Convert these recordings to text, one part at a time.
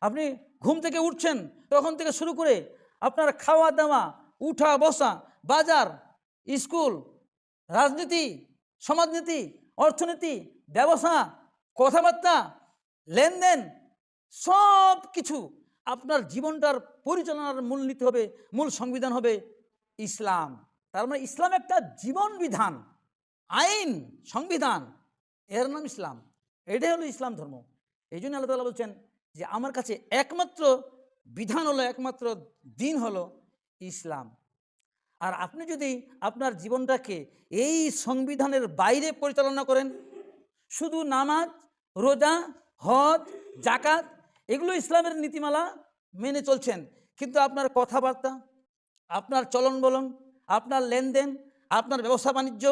আপনি ঘুম থেকে উঠছেন, তখন থেকে শুরু করে আপনার খাওয়া দাওয়া উঠা বসা বাজার, স্কুল, রাজনীতি, সমাজনীতি, অর্থনীতি, ব্যবসা, কথাবার্তা, লেনদেন, সব কিছু আপনার জীবনটার পরিচালনার মূল নীতি হবে, মূল সংবিধান হবে ইসলাম। তার মানে ইসলাম একটা জীবন বিধান, আইন, সংবিধান। এর নাম ইসলাম। এটাই হলো ইসলাম ধর্ম। এই জন্য আল্লাহ তালা বলছেন যে আমার কাছে একমাত্র বিধান হলো, একমাত্র দিন হলো ইসলাম। আর আপনি যদি আপনার জীবনটাকে এই সংবিধানের বাইরে পরিচালনা করেন, শুধু নামাজ, রোজা, হজ জাকাত এগুলো ইসলামের নীতিমালা মেনে চলছেন। কিন্তু আপনার কথাবার্তা, আপনার চলন বলন, আপনার লেনদেন, আপনার ব্যবসা বাণিজ্য,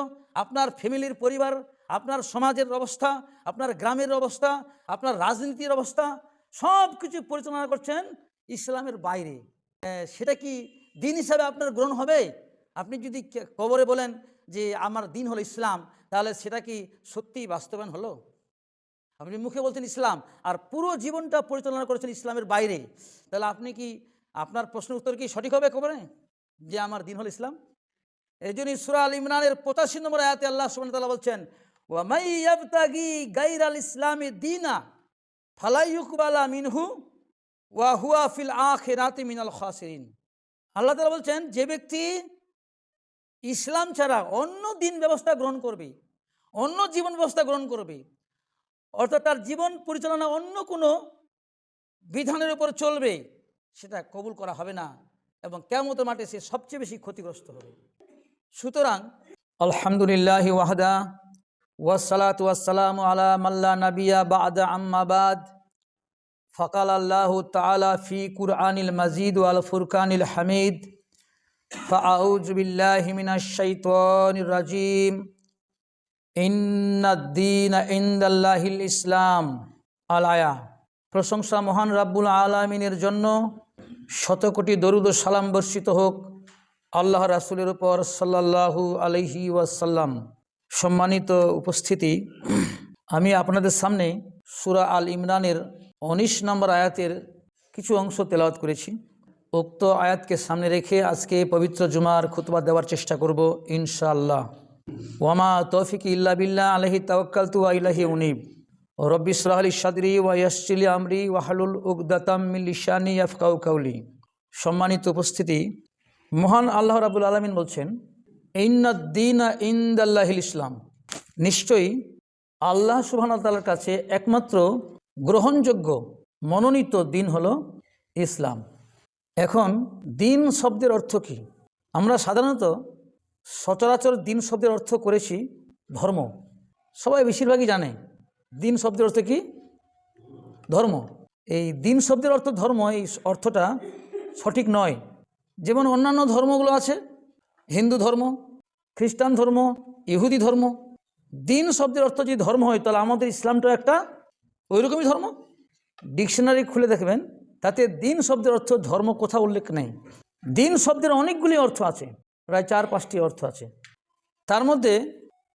আপনার ফ্যামিলির পরিবার, আপনার সমাজের অবস্থা, আপনার গ্রামের অবস্থা, আপনার রাজনীতির অবস্থা সব কিছু পরিচালনা করছেন ইসলামের বাইরে। সেটা কি দিন হিসাবে আপনার গ্রহণ হবে? আপনি যদি কবরে বলেন যে, আমার দিন হলো ইসলাম তাহলে সেটা কি সত্যিই বাস্তবায়ন হলো? আপনি মুখে বলছেন ইসলাম, আর পুরো জীবনটা পরিচালনা করেছেন ইসলামের বাইরে। তাহলে আপনি কি, আপনার প্রশ্ন উত্তর কি সঠিক হবে কবরে? যে, আমার দিন হল ইসলাম এই জন্য সুরা আল ইমরানের পঁচাশি নম্বর আয়াতে আল্লাহ ওয়া তাআলা বলছেন ওয়ামাই ইয়াবতাগি গায়রাল ইসলামি দিনা ফালাইয়ুকবালা মিনহু ওয়া হুয়া ফিল আখিরাতি মিনাল খাসিরিন। আল্লাহ তাআলা বলছেন, যে ব্যক্তি ইসলাম ছাড়া অন্য দিন ব্যবস্থা গ্রহণ করবে, অন্য জীবন ব্যবস্থা গ্রহণ করবে, অর্থাৎ তার জীবন পরিচালনা অন্য কোনো বিধানের উপর চলবে, সেটা কবুল করা হবে না এবং কেমত মাঠে সে সবচেয়ে বেশি ক্ষতিগ্রস্ত হবে। সুতরাং আলহামদুলিল্লাহ ওয়াহদা ওয়াসালাত আলা মাল্লা নবিয়া বাদ আম্মাবাদ ফকাল আল্লাহ তালা ফি কুরআনিল মজিদ আল ফুরকানিল হামিদ। ফাউজবিল্লাহিমিনাশাইতনিরাজিম ইন্নাদ্দিন ইন্দাল্লাহিল ইসলাম। আলায়া প্রশংসা মহান রাব্বুল আলমিনের জন্য শতকোটি দরুদ সালাম বর্ষিত হোক। আল্লাহ রাসুলের উপর সাল্লাহ আলহি ওয়াসাল্লাম। সম্মানিত উপস্থিতি। আমি আপনাদের সামনে সুরা আল ইমরানের উনিশ নম্বর আয়াতের কিছু অংশ তেলাওয়াত করেছি। উক্ত আয়াতকে সামনে রেখে আজকে পবিত্র জুমার খুতবা দেওয়ার চেষ্টা করব ইনশাআল্লাহ। ওয়ামা তৌফিক ইল্লা বিল্লাহ আলহি তাওয়াক্কাল তু ইলাহি উনিব। রব্বি সরাহলি সাদরি ওয়া ইয়াসচিলি আমরি ওয়াহালুল উকদাতাম মিল্লিশানি ইয়াফকাউ কাউলি। সম্মানিত উপস্থিতি। মহান আল্লাহ রাবুল আলমিন বলছেন ইন্নাদ্দিন ইন্দাল্লাহিল ইসলাম। নিশ্চয়ই আল্লাহ সুবহান তাল্লার কাছে একমাত্র গ্রহণযোগ্য, মনোনীত দিন হলো ইসলাম। এখন দিন শব্দের অর্থ কী? আমরা সাধারণত সচরাচর দিন শব্দের অর্থ করেছি ধর্ম। সবাই বেশিরভাগই জানে দিন শব্দের অর্থ কি? ধর্ম। এই দিন শব্দের অর্থ ধর্ম, এই অর্থটা সঠিক নয়। যেমন অন্যান্য ধর্মগুলো আছে, হিন্দু ধর্ম খ্রিস্টান ধর্ম, ইহুদি ধর্ম, দিন শব্দের অর্থ যদি ধর্ম হয়, তাহলে আমাদের ইসলামটা একটা ওইরকমই ধর্ম। ডিকশনারি খুলে দেখবেন, তাতে দিন শব্দের অর্থ ধর্ম কোথাও উল্লেখ নেই। দিন শব্দের অনেকগুলি অর্থ আছে, প্রায় চার পাঁচটি অর্থ আছে। তার মধ্যে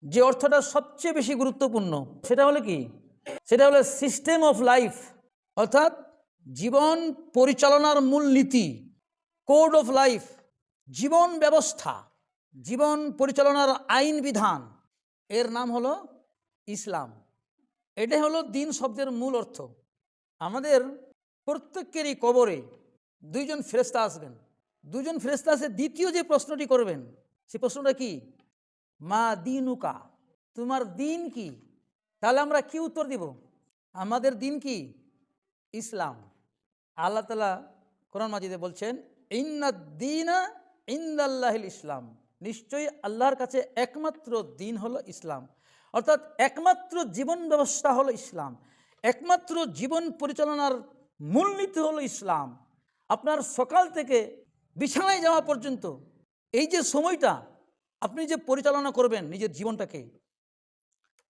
যে অর্থটা সবচেয়ে বেশি গুরুত্বপূর্ণ, সেটা হলো কি? সেটা হলো সিস্টেম অফ লাইফ অর্থাৎ জীবন পরিচালনার মূল নীতি কোড অফ লাইফ জীবন ব্যবস্থা। জীবন পরিচালনার আইন বিধান, এর নাম হলো ইসলাম। এটাই হলো দিন শব্দের মূল অর্থ। আমাদের প্রত্যেকেরই কবরে দুইজন ফেরেস্তা আসবেন। দুজন ফেরেস্তা আসে দ্বিতীয় যে প্রশ্নটি করবেন, সে প্রশ্নটা কি? মা দিনুকা, তোমার দিন কি? তাহলে আমরা কি উত্তর দিব? আমাদের দিন কি? ইসলাম। আল্লাহ তালা কোরআন মাজিদে বলছেন ইন্না দিনা ইসলাম। নিশ্চয়ই আল্লাহর কাছে একমাত্র দিন হলো ইসলাম। অর্থাৎ একমাত্র জীবন ব্যবস্থা হলো ইসলাম। একমাত্র জীবন পরিচালনার মূলনীতি হলো ইসলাম। আপনার সকাল থেকে বিছানায় যাওয়া পর্যন্ত এই যে সময়টা, আপনি যে পরিচালনা করবেন নিজের জীবনটাকে,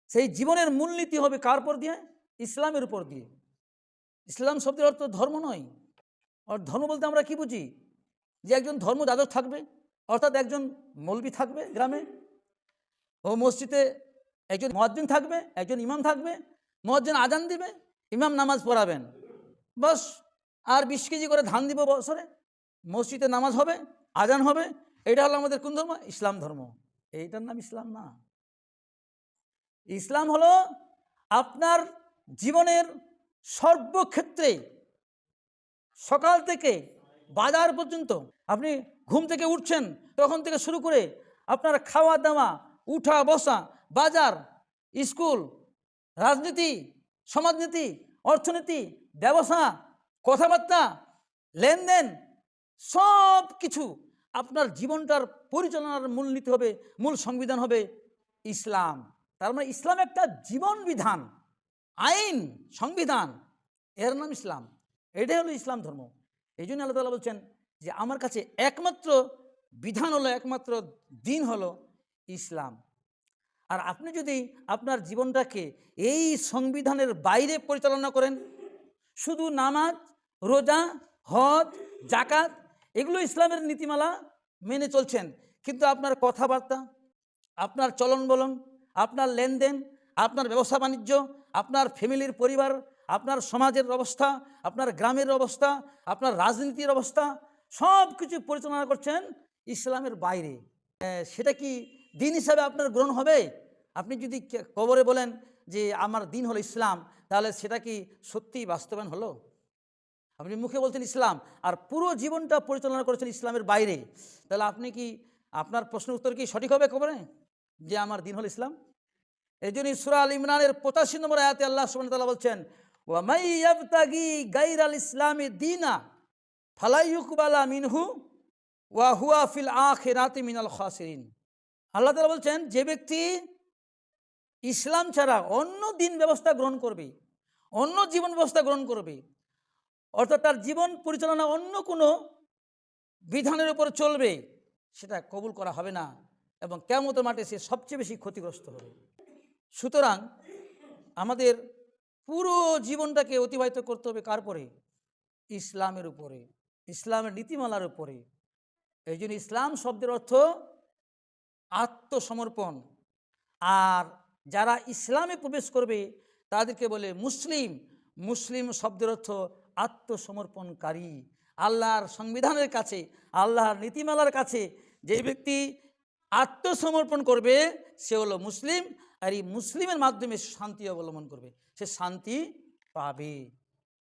সেই জীবনের মূলনীতি হবে কার উপর দিয়ে? ইসলামের উপর দিয়ে। ইসলাম শব্দের অর্থ ধর্ম নয়। আর ধর্ম বলতে আমরা কি বুঝি? যে একজন ধর্ম যাজক থাকবে অর্থাৎ একজন মৌলবি থাকবে গ্রামে ও মসজিদে একজন মহাদ্দিন থাকবে, একজন ইমাম থাকবে মহাজ্জিন আজান দিবে, ইমাম নামাজ পড়াবেন। বাস, আর বিশ কেজি করে ধান দিব বছরে। মসজিদে নামাজ হবে, আজান হবে, এটা হলো আমাদের কোন ধর্ম? ইসলাম ধর্ম। এইটার নাম ইসলাম না। ইসলাম হলো আপনার জীবনের সর্বক্ষেত্রে সকাল থেকে বাজার পর্যন্ত আপনি ঘুম থেকে উঠছেন, তখন থেকে শুরু করে আপনার খাওয়া দাওয়া উঠা বসা বাজার, স্কুল, রাজনীতি, সমাজনীতি, অর্থনীতি, ব্যবসা, কথাবার্তা, লেনদেন, সব কিছু আপনার জীবনটার পরিচালনার মূল নীতি হবে, মূল সংবিধান হবে ইসলাম। তার মানে ইসলাম একটা জীবন বিধান, আইন, সংবিধান। এর নাম ইসলাম। এটাই হলো ইসলাম ধর্ম। এই জন্য আল্লাহ তালা বলছেন যে আমার কাছে একমাত্র বিধান হলো, একমাত্র দিন হলো ইসলাম। আর আপনি যদি আপনার জীবনটাকে এই সংবিধানের বাইরে পরিচালনা করেন, শুধু নামাজ, রোজা, হজ জাকাত এগুলো ইসলামের নীতিমালা মেনে চলছেন। কিন্তু আপনার কথাবার্তা, আপনার চলন বলন, আপনার লেনদেন, আপনার ব্যবসা বাণিজ্য, আপনার ফ্যামিলির পরিবার, আপনার সমাজের অবস্থা, আপনার গ্রামের অবস্থা, আপনার রাজনীতির অবস্থা সব কিছু পরিচালনা করছেন ইসলামের বাইরে। সেটা কি দিন হিসাবে আপনার গ্রহণ হবে? আপনি যদি কবরে বলেন যে আমার দিন হলো ইসলাম, তাহলে সেটা কি সত্যিই বাস্তবায়ন হলো? আপনি মুখে বলছেন ইসলাম, আর পুরো জীবনটা পরিচালনা করেছেন ইসলামের বাইরে, তাহলে আপনি কি, আপনার প্রশ্নের উত্তর কি সঠিক হবে কবরে? যে আমার দিন হল ইসলাম? এই জন্য ইসরা আল ইমরানের পঁচাশি নম্বর আয়াতে আল্লাহ ওয়া তাআলা বলছেন ওয়ামাই ইয়াবতাগি গায়রাল ইসলামি দিনা। ফালাই ইউকবালা মিনহু ওয়া হুয়া ফিল আখিরাতি মিনাল খাসিরিন। আল্লাহ তাআলা বলছেন, যে ব্যক্তি ইসলাম ছাড়া অন্য দিন ব্যবস্থা গ্রহণ করবে, অন্য জীবন ব্যবস্থা গ্রহণ করবে, অর্থাৎ তার জীবন পরিচালনা অন্য কোনো বিধানের উপর চলবে, সেটা কবুল করা হবে না এবং কেমতের মাঠে সে সবচেয়ে বেশি ক্ষতিগ্রস্ত হবে। সুতরাং আমাদের পুরো জীবনটাকে অতিবাহিত করতে হবে কার পরে ইসলামের উপরে। ইসলামের নীতিমালার উপরে। এই জন্য ইসলাম শব্দের অর্থ আত্মসমর্পণ। আর যারা ইসলামে প্রবেশ করবে, তাদেরকে বলে মুসলিম। মুসলিম শব্দের অর্থ আত্মসমর্পণকারী। আল্লাহর সংবিধানের কাছে, আল্লাহর নীতিমালার কাছে যে ব্যক্তি আত্মসমর্পণ করবে, সে হলো মুসলিম। আর এই মুসলিমের মাধ্যমে শান্তি অবলম্বন করবে। সে শান্তি পাবে।